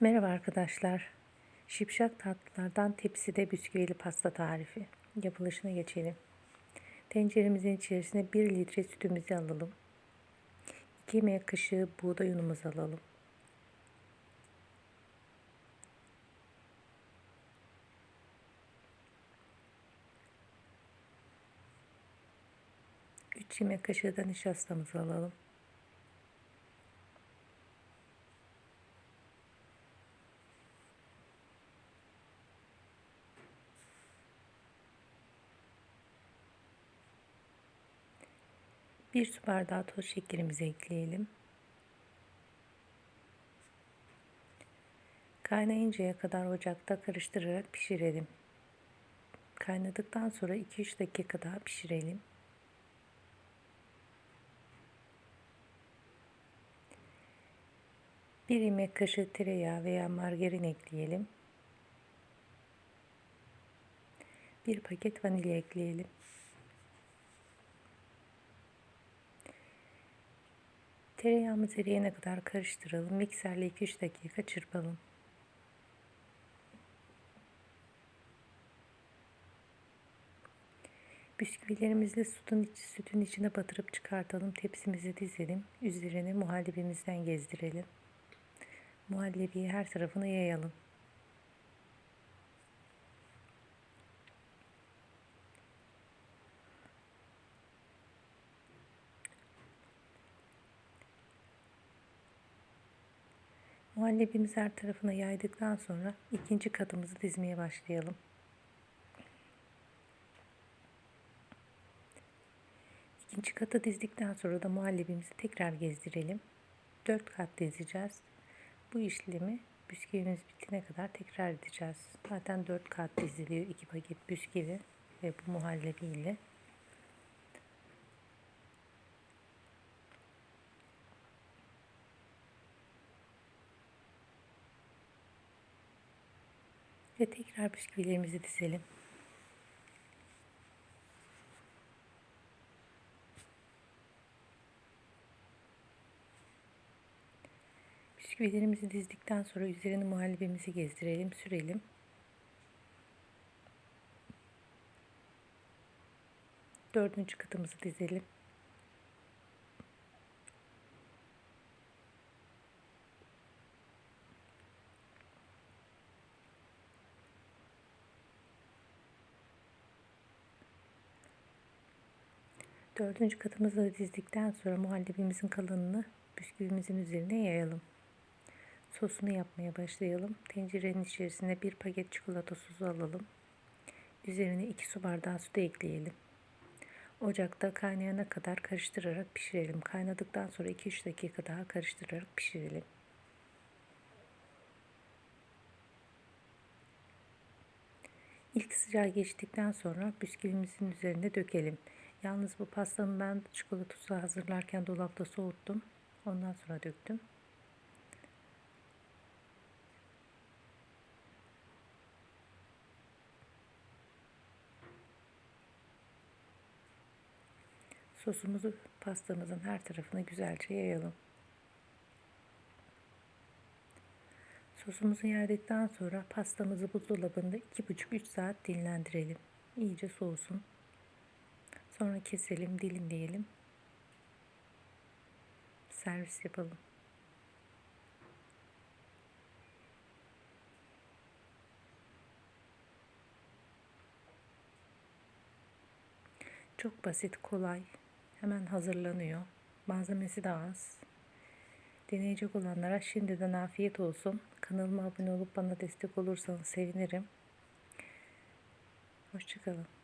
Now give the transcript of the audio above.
Merhaba arkadaşlar. Şipşak tatlılardan tepside bisküvili pasta tarifi. Yapılışına geçelim. Tenceremizin içerisine 1 litre sütümüzü alalım. 2 yemek kaşığı buğday unumuzu alalım. Üç yemek kaşığı da nişastamızı alalım. Bir su bardağı toz şekerimizi ekleyelim. Kaynayıncaya kadar ocakta karıştırarak pişirelim. Kaynadıktan sonra 2-3 dakika daha pişirelim. Bir yemek kaşığı tereyağı veya margarin ekleyelim. Bir paket vanilya ekleyelim. Tereyağımız eriyene kadar karıştıralım. Mikserle 2-3 dakika çırpalım. Bisküvilerimizi sütün, sütün içine batırıp çıkartalım. Tepsimizi dizelim. Üzerine muhallebimizden gezdirelim. Muhallebiyi her tarafına yayalım. Muhallebimizi her tarafına yaydıktan sonra ikinci katımızı dizmeye başlayalım. İkinci katı dizdikten sonra da muhallebimizi tekrar gezdirelim. Dört kat dizeceğiz. Bu işlemi bisküvimiz bitene kadar tekrar edeceğiz. Zaten dört kat diziliyor iki paket bisküvi ve bu muhallebi ile. Ve tekrar bisküvilerimizi dizelim. Bisküvilerimizi dizdikten sonra üzerine muhallebimizi gezdirelim, sürelim. Dördüncü katımızı dizelim. Dördüncü katımızı dizdikten sonra muhallebimizin kalınlığını bisküvimizin üzerine yayalım. Sosunu yapmaya başlayalım. Tencerenin içerisine bir paket çikolata sosu alalım. Üzerine 2 su bardağı da ekleyelim. Ocakta kaynayana kadar karıştırarak pişirelim. Kaynadıktan sonra 2-3 dakika daha karıştırarak pişirelim. İlk sıcağı geçtikten sonra bisküvimizin üzerine dökelim. Yalnız bu pastamı ben çikolatası hazırlarken dolapta soğuttum. Ondan sonra döktüm. Sosumuzu pastamızın her tarafına güzelce yayalım. Sosumuzu yaydıktan sonra pastamızı buzdolabında 2,5-3 saat dinlendirelim. İyice soğusun. Sonra keselim, dilimleyelim. Servis yapalım. Çok basit, kolay. Hemen hazırlanıyor. Malzemesi de az. Deneyecek olanlara şimdiden afiyet olsun. Kanalıma abone olup bana destek olursanız sevinirim. Hoşçakalın.